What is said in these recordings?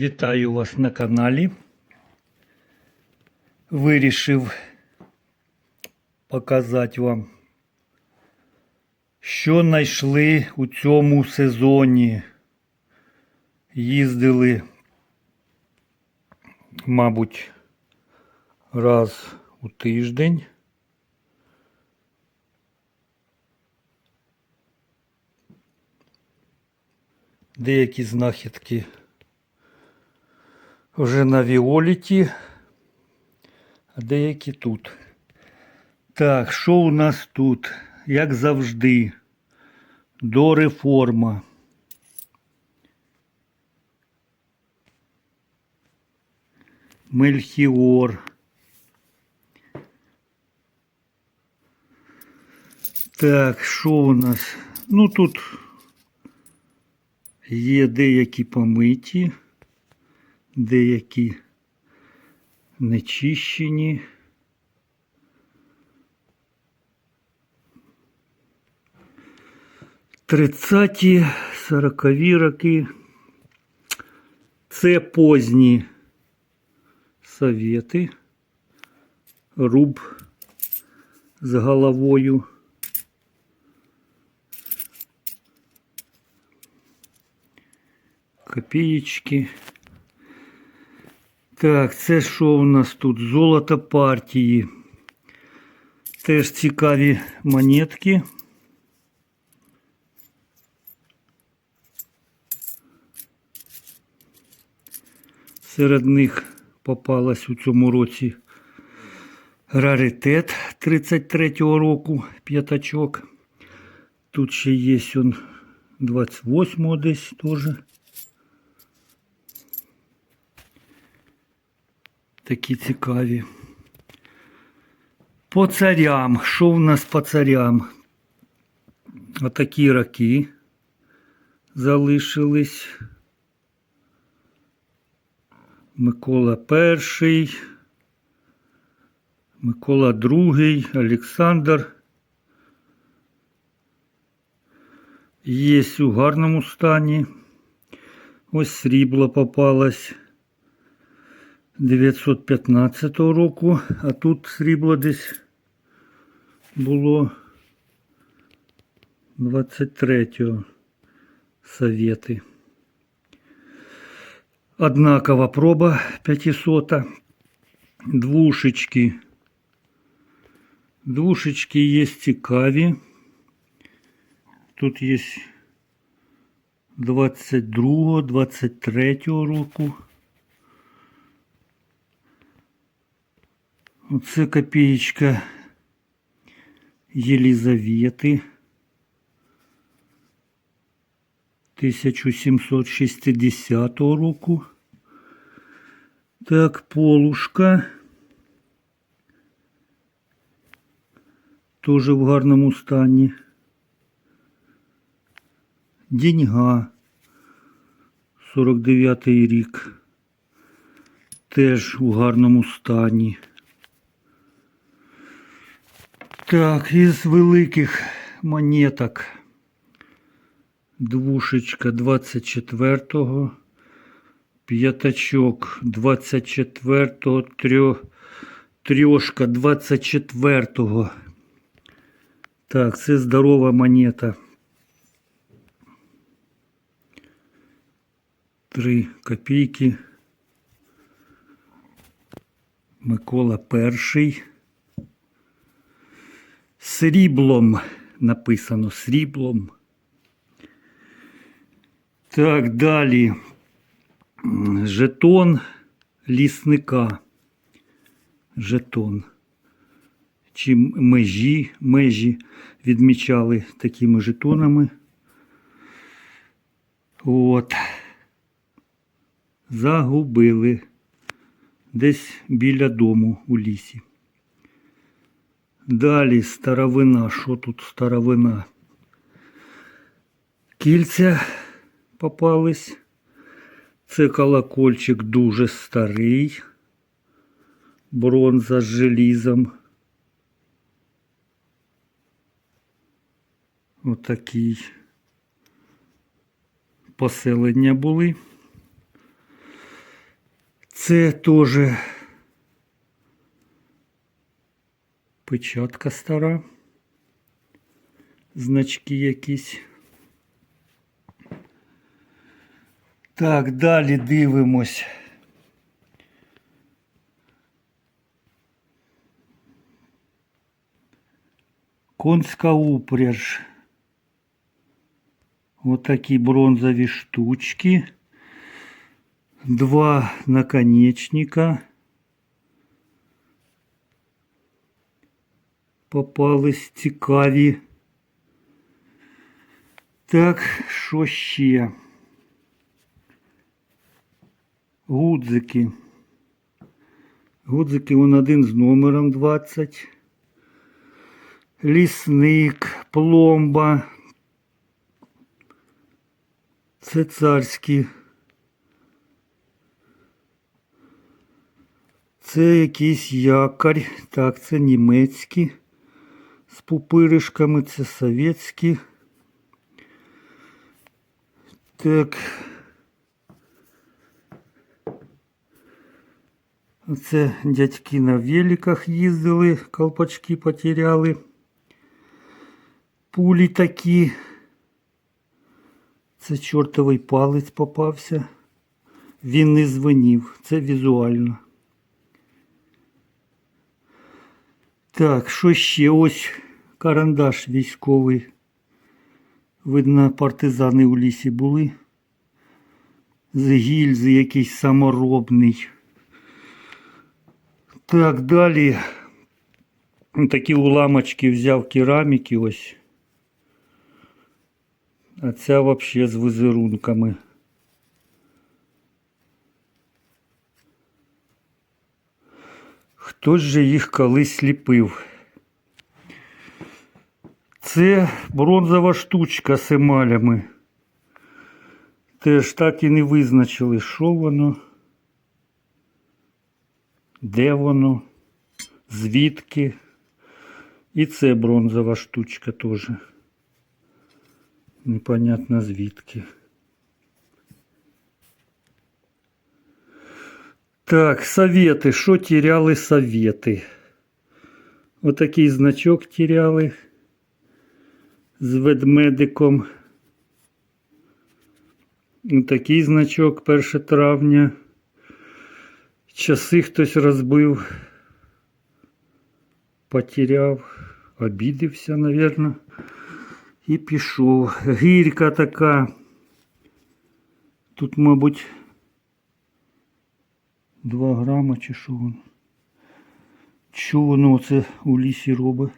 Вітаю вас на каналі. Вирішив показати вам, що знайшли у цьому сезоні. Їздили, мабуть, раз у тиждень. Деякі знахідки вже на Віоліті, а деякі тут. Так, що у нас тут? Як завжди, до реформа. Мельхіор. Так, що у нас? Ну тут є деякі помиті, деякі нечищені. Тридцяті, сорокові роки. Це позні совєти. Руб з головою. Копієчки. Так, це що у нас тут? Золото партії. Теж цікаві монетки. Серед них попалась у цьому році раритет 33-го року п'ятачок. Тут ще є он 28-го десь теж. Такі цікаві. По царям. Що в нас по царям? Отакі роки залишились. Микола І, Микола II, Олександр. Є у гарному стані. Ось срібло попалось 915 року, а тут срібло десь було 23-го Совєти. Однакова проба 500. Двушечки. Двушечки є цікаві. Тут є 22, 23 року. Оце копієчка Єлізавети. 1760 року. Так, полушка. Тоже в гарному стані. Деньга. 49-й рік. Теж у гарному стані. Так, із великих монеток. Двушечка 24-го, п'ятачок 24-го, трьо, трьошка 24-го. Так, це здорова монета. Три копійки. Микола перший. Сріблом написано сріблом. Так, далі. Жетон лісника. Жетон. Чи межі, межі відмічали такими жетонами. От. Загубили десь біля дому у лісі. Далі старовина. Що тут старовина? Кільця попались. Це колокольчик дуже старий. Бронза з желізом. Отакий поселення були. Це теж печатка стара. Значки якісь. Так, далі дивимось. Конська упряж. Отакі бронзові штучки. Два наконечника. Попались цікаві. Так, що ще? Гудзики. Гудзики он один з номером 20. Лісник, пломба. Це царські. Це якийсь якорь. Так, це німецькі. З пупиришками, це совєтські. Так. Це дядьки на великах їздили, колпачки потеряли. Пулі такі. Це чортовий палець попався. Він не звенів. Це візуально. Так, що ще? Ось карандаш військовий. Видно, партизани у лісі були. З гільзи якийсь саморобний. Так, далі. Такі уламочки взяв кераміки ось. А ця взагалі з візерунками. Хтось же їх колись ліпив. Це бронзова штучка з емалями. Теж так і не визначили, що воно, де воно, звідки. І це бронзова штучка теж. Непонятно звідки. Так, советы. Що теряли совети? Отакий значок теряли з ведмедиком. Отакий значок 1 травня. Часи хтось розбив, потеряв, обідився, навірно, і пішов. Гірка така. Тут, мабуть, 2 грама чи що воно. Що воно це у лісі робить?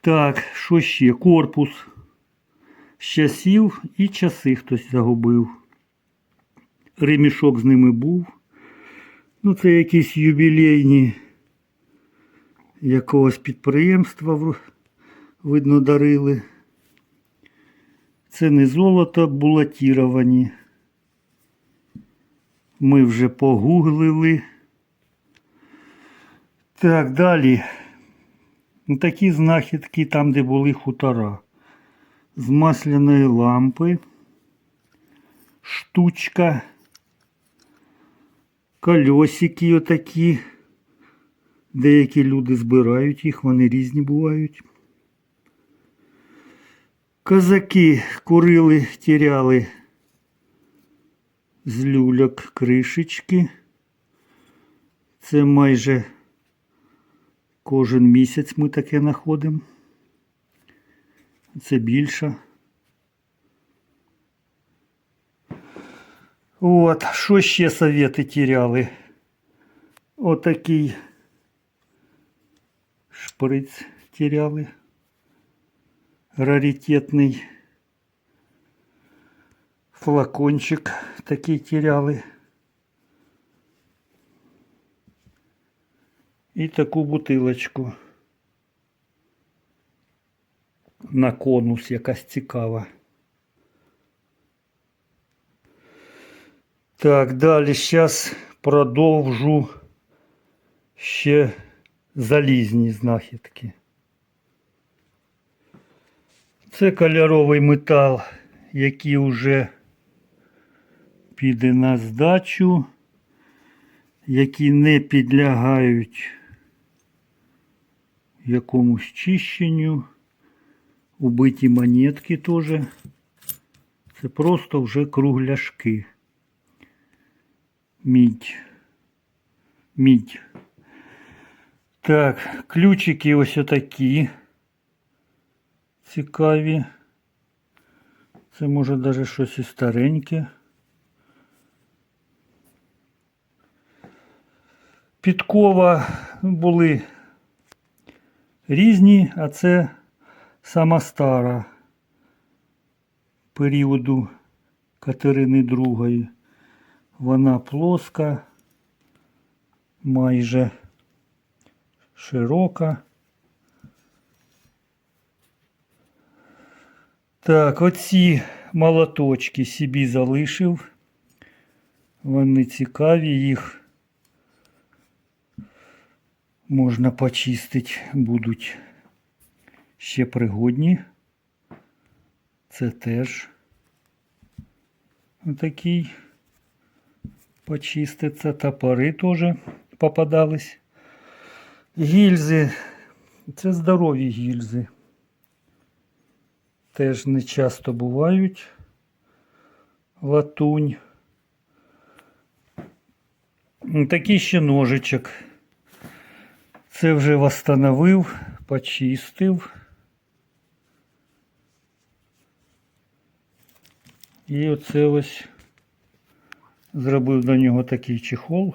Так, що ще? Корпус з часів і часи хтось загубив. Ремішок з ними був. Ну, це якісь ювілейні якогось підприємства, видно, дарили. Це не золото, булатіровані. Ми вже погуглили. Так, далі. Ну, Такі знахідки там, де були хутора. З масляної лампи. Штучка. Кольосики отакі. Деякі люди збирають їх, вони різні бувають. Козаки курили, тіряли з люляк кришечки. Це майже кожен місяць ми таке знаходимо. Це більше. От, що ще совєти тіряли? Отакий шприц тіряли. Раритетний флакончик такий тіряли. І таку бутилочку. На конус якась цікава. Так, далі зараз продовжу ще залізні знахідки. Це кольоровий метал, який вже піде на здачу. які не підлягають якомусь чищенню. Убиті монетки теж. Це просто вже кругляшки. Мідь. Мідь. Так, ключики ось отакі. Цікаві. Це може навіть щось і стареньке. Підкова були різні, а це сама стара періоду Катерини II. Вона плоска, майже широка. Так, оці молоточки собі залишив. Вони цікаві, їх можна почистити, будуть ще пригодні. Це теж такий почиститься. Топори теж попадались. Гільзи. Це здорові гільзи. Теж не часто бувають. Латунь. Такий ще ножичок. Це вже восстановив, почистив. І оце ось зробив до нього такий чехол.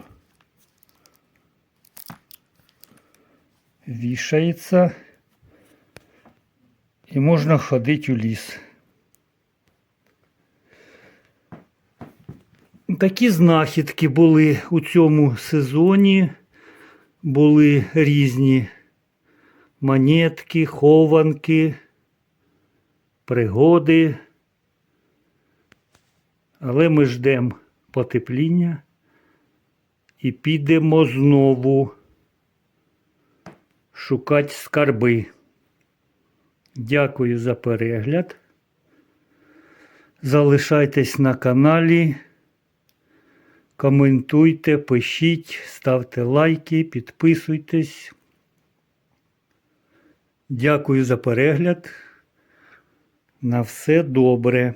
Вішається. І можна ходити у ліс. Такі знахідки були у цьому сезоні. Були різні монетки, хованки, пригоди. Але ми ждемо потепління і підемо знову шукати скарби. Дякую за перегляд. Залишайтесь на каналі. Коментуйте, пишіть, ставте лайки, підписуйтесь. Дякую за перегляд. На все добре.